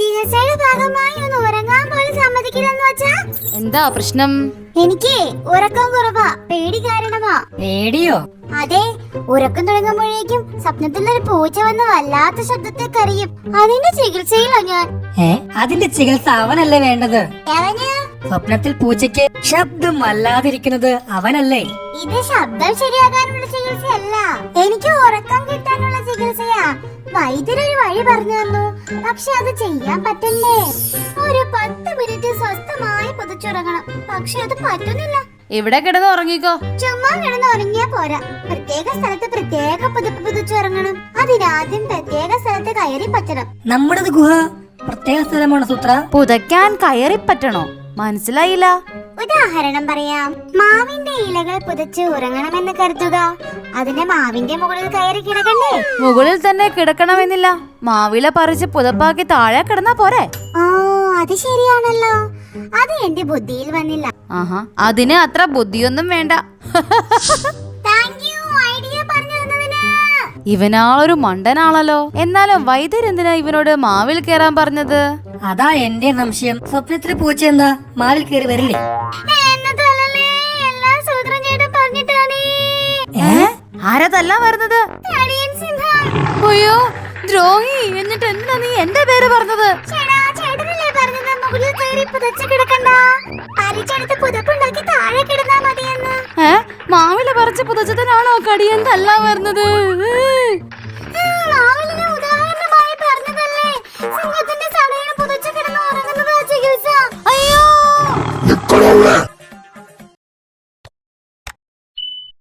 ചികിത്സയുടെ ഭാഗമായി ഒന്ന് ഉറങ്ങാൻ പോലും സമ്മതിക്കില്ലെന്ന് വെച്ചാ? എന്താ പ്രശ്നം? എനിക്ക് ഉറക്കം കുറവാ. പേടി കാരണമാ. പേടിയോ? അതെ ഉറക്കം തുടങ്ങുമ്പോഴേക്കും സ്വപ്നത്തിൽ ഒരു പൂച്ച വന്ന് വല്ലാത്ത ശബ്ദത്തെ കറിയും അതിന്റെ ചികിത്സയിലോ ഞാൻ. ഏ അതിന്റെ ചികിത്സ അവനല്ലേ വേണ്ടത്? അവന്? സ്വപ്നത്തിൽ പൂച്ചയ്ക്ക് ശബ്ദം വല്ലാതിരിക്കുന്നത് അവനല്ലേ? ഇത് ശബ്ദം ശരിയാകാനുള്ള ചികിത്സയല്ല. എനിക്ക് ഉറക്കം കിട്ടാനുള്ള ചികിത്സയാ. വൈദ്യരൊരു വഴി പറഞ്ഞു തന്നു. പക്ഷെ അത് ചെയ്യാൻ പറ്റണ്ടേ ഒരു പത്ത് മിനിറ്റ് സ്വസ്ഥമായി പുതച്ചുറങ്ങണം. പക്ഷെ അത് പറ്റുന്നില്ല. ഇവിടെ കിടന്ന് ഉറങ്ങിക്കോ? ചുമ്മാ കിടന്ന് ഉറങ്ങിയാ പോരാ. പ്രത്യേക സ്ഥലത്ത് പ്രത്യേക പുതുപ്പ് പുതുച്ചുറങ്ങണം. അതിനാദ്യം പ്രത്യേക സ്ഥലത്ത് കയറി പറ്റണം. നമ്മുടെ ഗുഹ? പ്രത്യേക സ്ഥലമാണ് സൂത്ര? പുതയ്ക്കാൻ കയറി പറ്റണോ? മനസ്സിലായില്ല. ഉദാഹരണം പറയാം. മാവിന്റെ ഇലകൾ പുതച്ച് ഉറങ്ങണമെന്ന് കരുതുക. അതിന്റെ മാവിന്റെ മുകളിൽ കയറി കിടക്കണ്ടേ? മുകളിൽ തന്നെ കിടക്കണമെന്നില്ല. മാവില പറിച്ച് പുതപ്പാക്കി താഴെ കിടന്നാ പോരെ? ഓ അത് ശരിയാണല്ലോ. അത് എന്റെ ബുദ്ധിയിൽ വന്നില്ല. ആഹാ അതിന് അത്ര ബുദ്ധിയൊന്നും വേണ്ട. ഇവനാളൊരു മണ്ടനാണല്ലോ എന്നാലും വൈദ്യരെന്തിനാ ഇവനോട് മാവിൽ കയറാൻ പറഞ്ഞത്? അതാ എന്റെ സംശയം. സ്വപ്നത്തിലെ പൂച്ച എന്താ? മാവിൽ കയറി വരില്ലേ? ആരാ പറഞ്ഞിട്ടാണ് വരുന്നത്? അയ്യോ ദ്രോഹി എന്നിട്ട് എന്തിനാ നീ എന്റെ പേര് പറഞ്ഞത്? മാവില പറിച്ച് പുതച്ചതിനാണോ കടിയൻ തല്ലാൻ വരുന്നത്? All over.